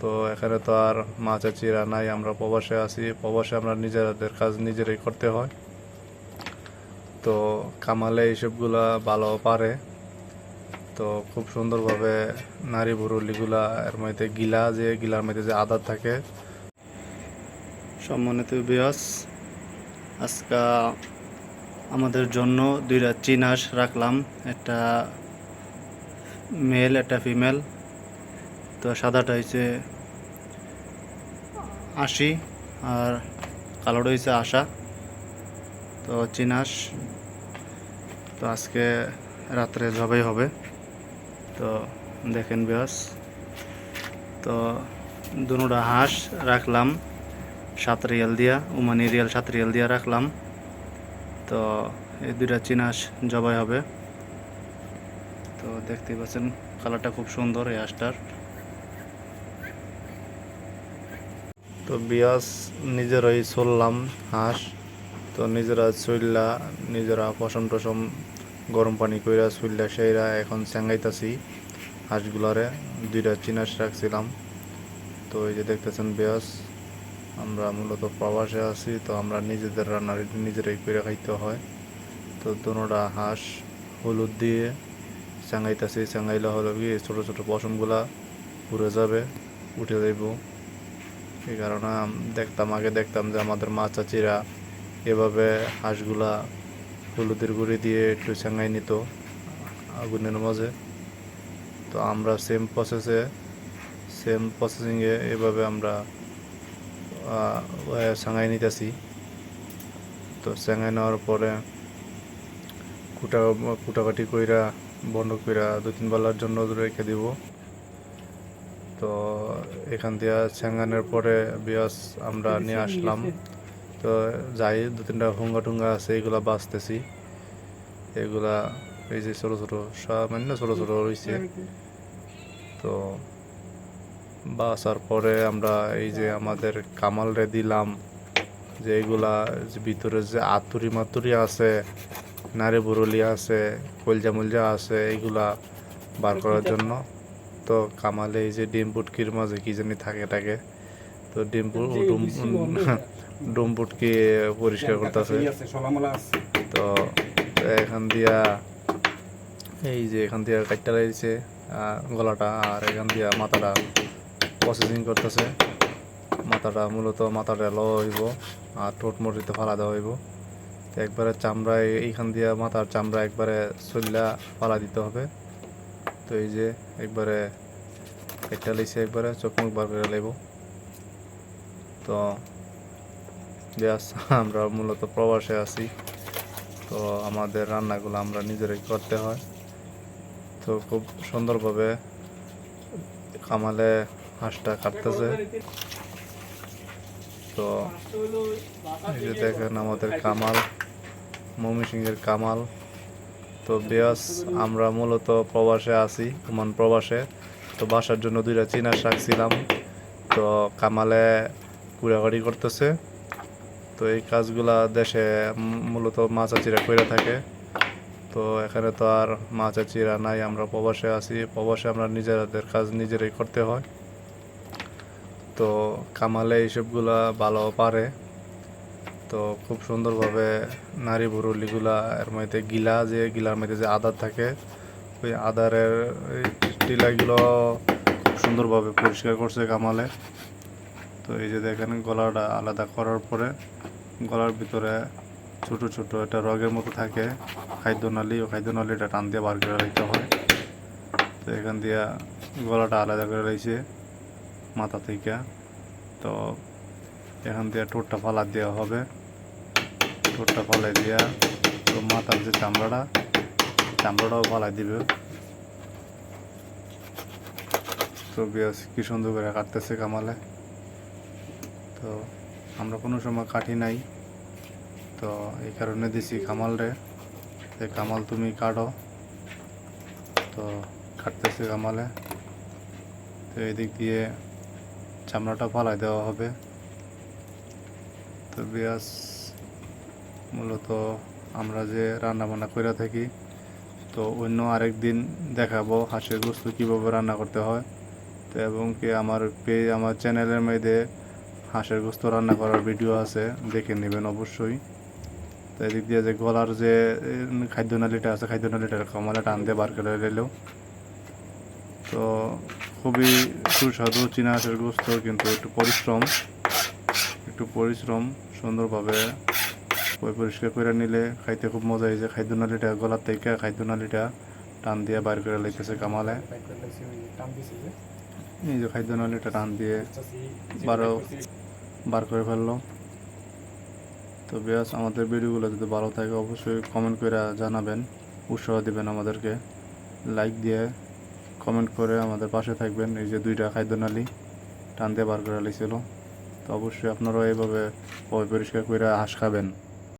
তো এখানে তো আর মা চাচিরা নাই, আমরা প্রবাসে আছি। প্রবাসে আমরা নিজেদের কাজ নিজেরাই করতে হয়। তো কামালে এইসবগুলা ভালো পারে। তো খুব সুন্দরভাবে নারী বুরুলিগুলা এর মধ্যে গিলা যে, গিলার মধ্যে যে আদার থাকে। সম্মানিত বিয়াস আজকা আমাদের জন্য দুইটা চিনাস রাখলাম। একটা মেল একটা ফিমেল তো সাদাটা হয়েছে আশি আর কালোটা হয়েছে আশা। তো চিনাস। তো আজকে রাত্রে জবাই হবে। তো দেখেন বিয়াস তো দুটা হাঁস রাখলাম। সাত রিয়াল দিয়া, উমানি রিয়াল সাত রিয়াল দিয়া রাখলাম। তো এই দুইটা চিনাস জবাই হবে। তো দেখতেই পাচ্ছেন, কালারটা খুব সুন্দর এই হাঁসটার। তো বিয়াস নিজেরাই চললাম হাঁস, তো নিজেরা চললা নিজেরা পশম টসম গরম পানি কইরা চললা সেইরা এখন চ্যাঙ্গাইতাছি হাঁসগুলারে, দুইটা চিনাস রাখছিলাম। তো এই যে দেখতেছেন বিয়াস, আমরা মূলত প্রবাসে আছি, তো আমরা নিজেদের রান্না নিজেরাই করে খাইতে হয়। তো দুটা হাঁস হলুদ দিয়ে চাঙ্গাইতেছি চাঙ্গাইলে হলো কি ছোটো ছোটো পশমগুলা উড়ে যাবে, উঠে যাইব। এই কারণে দেখতাম, আগে দেখতাম যে আমাদের মা চাচিরা এভাবে হাঁসগুলা হলুদের গুঁড়ি দিয়ে একটু চাঙ্গাই নিত আগুনের মাঝে। তো আমরা সেম প্রসেসে সেম প্রসেসিংয়ে এভাবে আমরা সাঙ্গাই নিতেছি। তো সাঙ্গাই নেওয়ার পরে কুটা, কুটাকাটি কইরা, বন্ধ কইরা দু তিন বেলার জন্য রেখে দিব। তো এখান দিয়ে স্যাঙ্গানের পরে বিয়াস আমরা নিয়ে আসলাম। তো যাই, দু তিনটা হুঙ্গা টুঙ্গা আছে, এগুলা বাঁচতেছি। এগুলা এই যে ছোটো ছোটো সামান্য ছোটো ছোটো রয়েছে তো বাসার পরে আমরা এই যে আমাদের কামালরে দিলাম যে এগুলা ভিতরে যে আতুরি মাতুরি আছে নারী বুরলি আছে কলজা মলজা আছে, এগুলা বার করার জন্য। তো কামালে এই যে ডিম পুটকির মাঝে কি জানি থাকে থাকে তো ডিম ডুম পুটকি পরিষ্কার করতেছে? তো এখান দিয়া এই যে এখান দিয়া কাটটা লাগিয়েছে গলাটা আর এখান দিয়া মাথাটা প্রসেসিং করতেছে। মাথাটা মূলত মাথাটা ল হইব আর ঠোঁট মরিতে ফালা দেওয়া হইব। তো একবারে চামড়ায় এই- এইখান দিয়া মাথার চামড়া একবারে চল্লা ফালা দিতে হবে। তো এই যে একবারে একটা লাইছে, একবারে চোখ মুখ বার করে লাইব। তো ব্যাস, আমরা মূলত প্রবাসে আছি। তো আমাদের রান্নাগুলো আমরা নিজেরাই করতে হয়। তো খুব সুন্দরভাবে কামালে হাঁসটা কাটতেছে। তো এই যে দেখেন আমাদের কামাল মমি সিংয়ের কামাল। তো বেয়াস, আমরা মূলত প্রবাসে আছি, ওমান প্রবাসে। তো বাসার জন্য দুইটা চীনা শাক ছিলাম। তো কামালে কুড়াকাড়ি করতেছে। তো এই কাজগুলা দেশে মূলত মা চাচিরা করে থাকে। তো এখানে তো আর মা চাচিরা নাই, আমরা প্রবাসে আছি। প্রবাসে আমরা নিজেদের কাজ নিজেরাই করতে হয়। তো কামালে এইসবগুলা ভালো পারে। তো খুব সুন্দরভাবে নারী বুরুলিগুলা এর মধ্যে গিলা যে, গিলার মধ্যে যে আদার থাকে, ওই আদারের টিলাগুলো খুব সুন্দরভাবে পরিষ্কার করছে কামালে। তো এই যে দেখেন গলাটা আলাদা করার পরে গলার ভিতরে ছোট ছোট একটা রগের মতো থাকে খাদ্যনালী ও খাদ্যনালীটা টান দিয়ে বার করে রাখতে হয়। তো এখান দিয়ে গলাটা আলাদা করে রয়েছে মাথা থেকে। তো এখান দিয়ে ঠোঁটটা ফালা দেওয়া হবে। ঠোঁটটা ফালাই দিয়া তো মাথার যে চামড়াটা, চামড়াটাও ফালাই দিবে। তো বেশ কি সুন্দর করে কাটতেছে কামালে। তো আমরা কোনো সময় কাটি নাই। তো এই কারণে দিছি কামাল রে যে কামাল তুমি কাটো। তো কাটতেছে কামালে। তো এদিক দিয়ে চামড়াটা ফালাই দেওয়া হবে। তো বিয়াস মূলত আমরা যে রান্না বান্না করে থাকি, তো অন্য আরেক দিন দেখাবো হাঁসের গোস্ত কীভাবে রান্না করতে হয়। তো এবং কি আমার পে, আমার চ্যানেলের মধ্যে হাঁসের গোস্ত রান্না করার ভিডিও আছে, দেখে নেবেন অবশ্যই। তো এদিক দিয়ে যে গলার যে খাদ্যনালীটা আছে খাদ্যনালীটা কমালে টান দিয়ে বার করে নিলেও। তো খুবই সুস্বাদু চীনা হাঁসের গোস্ত, কিন্তু একটু পরিশ্রম একটু পরিশ্রম, সুন্দরভাবে পরিষ্কার করে নিলে খাইতে খুব মজা হয়েছে খাদ্যনালীটা গলার থেকে খাদ্যনালীটা টান দিয়ে বার করে লাইতেছে কামালে। দিছি যে খাদ্য নালিটা টান দিয়ে বারো বার করে ফেলল। তো বেশ আমাদের ভিডিওগুলো যদি ভালো থাকে, অবশ্যই কমেন্ট করে জানাবেন, উৎসাহ দিবেন আমাদেরকে। লাইক দিয়ে কমেন্ট করে আমাদের পাশে থাকবেন। এই যে দুইটা খাদ্যনালী টান দিয়ে বার করে লিছিল তো অবশ্যই আপনারাও এইভাবে পরিষ্কার করে হাঁস খাবেন।